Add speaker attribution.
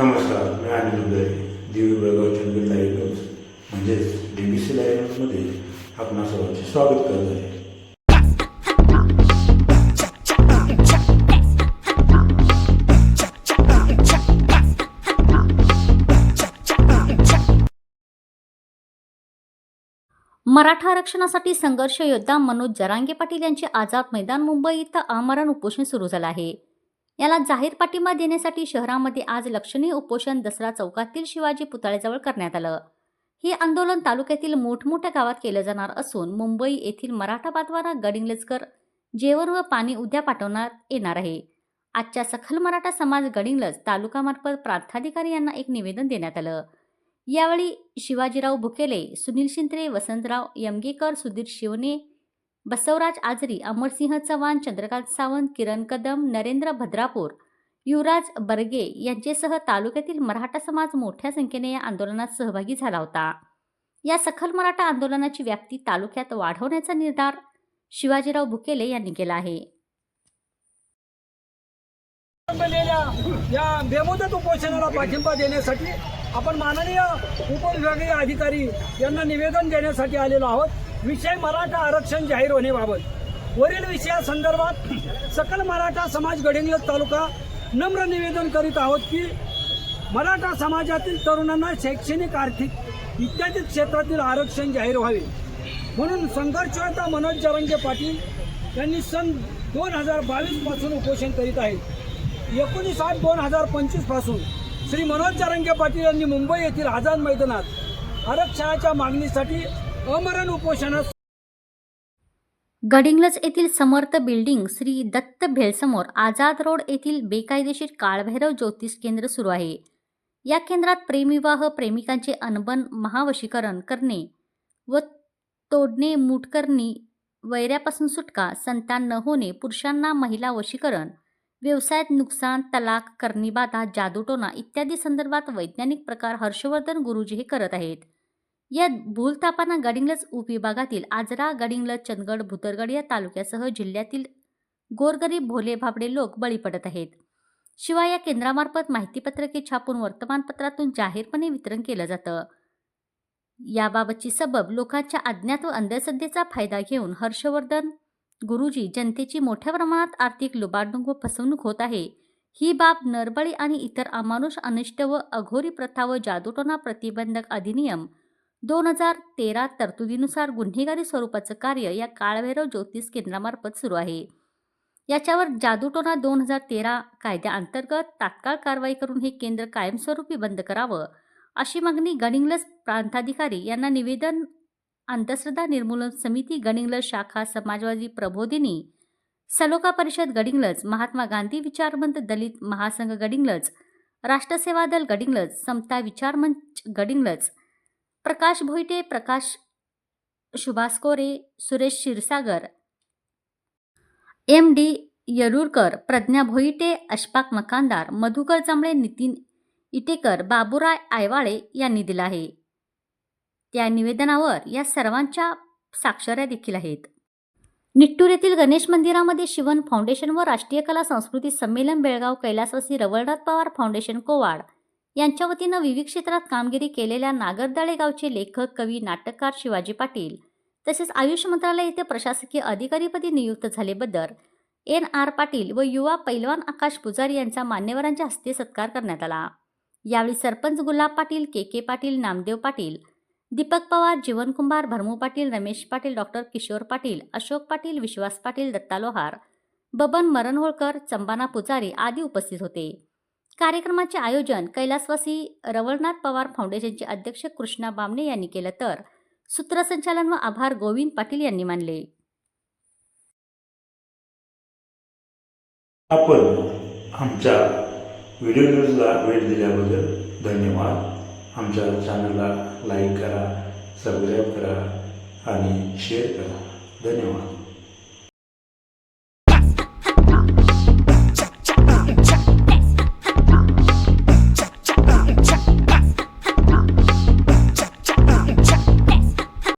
Speaker 1: नमस्कार मी Anil Uday दिवी Belgaum Chandgad live news. म्हणजेच डी बी सी लाईव्ह न्यूजमध्ये आपणा सर्वांचे स्वागत करत आहे.
Speaker 2: मराठा आरक्षणासाठी संघर्ष योद्धा मनोज जरांगे पाटील यांचे आझाद मैदान मुंबई इथं आमरण उपोषण सुरू झालं आहे. याला जाहीर पाठिंबा देण्यासाठी शहरामध्ये आज लक्षणीय उपोषण दसरा चौकातील शिवाजी पुतळ्याजवळ करण्यात आलं. हे आंदोलन तालुक्यातील मोठमोठ्या गावात केलं जाणार असून मुंबई येथील मराठा बातवारा गडिंग्लजकर जेवण व पाणी उद्या पाठवण्यात येणार आहे. आजच्या सखल मराठा समाज गडिंग्लज तालुकामार्फत प्रांताधिकारी यांना एक निवेदन देण्यात आलं. यावेळी शिवाजीराव भुकेले सुनील शिंत्रे वसंतराव यमगेकर सुधीर शिवने बसवराज आजरी अमरसिंह चव्हाण चंद्रकांत सावंत किरण कदम नरेंद्र भद्रापूर युवराज बर्गे यांचेसह तालुक्यातील मराठा समाज मोठ्या संख्येने या आंदोलनात सहभागी झाला होता. या सखल मराठा आंदोलनाची व्याप्ती तालुक्यात वाढवण्याचा निर्धार शिवाजीराव भुकेले यांनी केला आहे.
Speaker 3: या बेमुदत उपोषणाला पाठिंबा देण्यासाठी आपण माननीय उपविभागीय अधिकारी यांना निवेदन देण्यासाठी आलेलो आहोत. विषय मराठा आरक्षण जाहीर होण्याबाबत. वरील विषयासंदर्भात सकल मराठा समाज गडिंग्लज तालुका नम्र निवेदन करीत आहोत की मराठा समाजातील तरुणांना शैक्षणिक आर्थिक इत्यादी क्षेत्रातील आरक्षण जाहीर व्हावे. म्हणून संघर्षता मनोज जरंगे पाटील यांनी सन दोन हजार बावीसपासून उपोषण करीत आहेत. एकोणीस आठ दोन हजार पंचवीसपासून श्री मनोज जरंगे पाटील यांनी मुंबई येथील आझाद मैदानात आरक्षणाच्या मागणीसाठी अमरण उपोषणास
Speaker 2: गडिंग्लज येथील समर्थ बिल्डिंग श्री दत्त भेलसमोर आझाद रोड येथील बेकायदेशीर काळभैरव ज्योतिष केंद्र सुरू आहे. या केंद्रात प्रेमविवाह प्रेमिकांचे अनबन महावशीकरण करणे व तोडणे मूठ करणे वैऱ्यापासून सुटका संतान न होणे पुरुषांना महिला वशीकरण व्यवसायात नुकसान तलाक करणीबाधा जादूटोना इत्यादी संदर्भात वैज्ञानिक प्रकार हर्षवर्धन गुरुजी हे करत आहेत. या भूलथापांना गडिंगलज उपविभागातील आजरा गडिंगलज चंदगड भुतरगड या तालुक्यासह जिल्ह्यातील गोरगरीब भोले भाबडे लोक बळी पडत आहेत. शिवाय या केंद्रामार्फत माहितीपत्रके छापून वर्तमानपत्रातून जाहीरपणे वितरण केलं जातं. याबाबतची सबब लोकांच्या अज्ञात व अंधश्रद्धेचा फायदा घेऊन हर्षवर्धन गुरुजी जनतेची मोठ्या प्रमाणात आर्थिक लुबाडणूक व फसवणूक होत आहे. ही बाब नरबळी आणि इतर अमानुष अनिष्ट व अघोरी प्रथा व जादूटोना प्रतिबंधक अधिनियम दोन हजार तेरा तरतुदीनुसार गुन्हेगारी स्वरूपाचं कार्य या काळभैरव ज्योतिष केंद्रामार्फत सुरू आहे. याच्यावर जादूटोना दोन हजार तेरा कायद्याअंतर्गत तात्काळ कारवाई करून हे केंद्र कायमस्वरूपी बंद करावं अशी मागणी गणिंगलस प्रांताधिकारी यांना निवेदन अंधश्रद्धा निर्मूलन समिती गडिंग्लज शाखा समाजवादी प्रबोधिनी सलोका परिषद गडिंगलज महात्मा गांधी विचारमंत दलित महासंघ गडिंगलज राष्ट्रसेवा दल गडिंगलज समता विचारमंच गडिंगलज प्रकाश भोईटे प्रकाश सुभाष कोरे सुरेश क्षीरसागर. एम डी यरुरकर प्रज्ञा भोईटे अशफाक मकानदार मधुकर जांभळे नितीन इटेकर बाबुराय आयवाळे यांनी दिला आहे. त्या निवेदनावर या सर्वांच्या साक्षऱ्या देखील आहेत. निट्टूर येथील गणेश मंदिरामध्ये शिवन फाउंडेशन व राष्ट्रीय कला संस्कृती संमेलन बेळगाव कैलासवासी रवळनाथ पवार फाउंडेशन कोवाड. यांच्या वतीनं विविध क्षेत्रात कामगिरी केलेल्या नागरदाळे गावचे लेखक कवी नाटककार शिवाजी पाटील तसेच आयुष मंत्रालय येथे प्रशासकीय अधिकारीपदी नियुक्त झालेबद्दल एन. आर. पाटील व युवा पैलवान आकाश पुजारी यांचा मान्यवरांच्या हस्ते सत्कार करण्यात आला. यावेळी sarpanch Gulab Patil K. K. Patil Namdev Patil Deepak Pawar Jeevan Kumbhar Bharmu Patil Ramesh Patil doctor Kishor Patil Ashok Patil Vishwas Patil Datta Lohar Baban Maranholkar Chambana Pujari आदी उपस्थित होते. कार्यक्रमाचे आयोजन कैलासवासी रवळनाथ पवार फाउंडेशनचे अध्यक्ष कृष्णा बामणे यांनी केलं तर सूत्रसंचालन व आभार गोविंद पाटील यांनी मानले.
Speaker 1: आपण आमच्या व्हिडिओ न्यूजला वेळ दिल्याबद्दल धन्यवाद. आमच्या चॅनलला लाईक करा सबस्क्राईब करा आणि शेअर करा. धन्यवाद.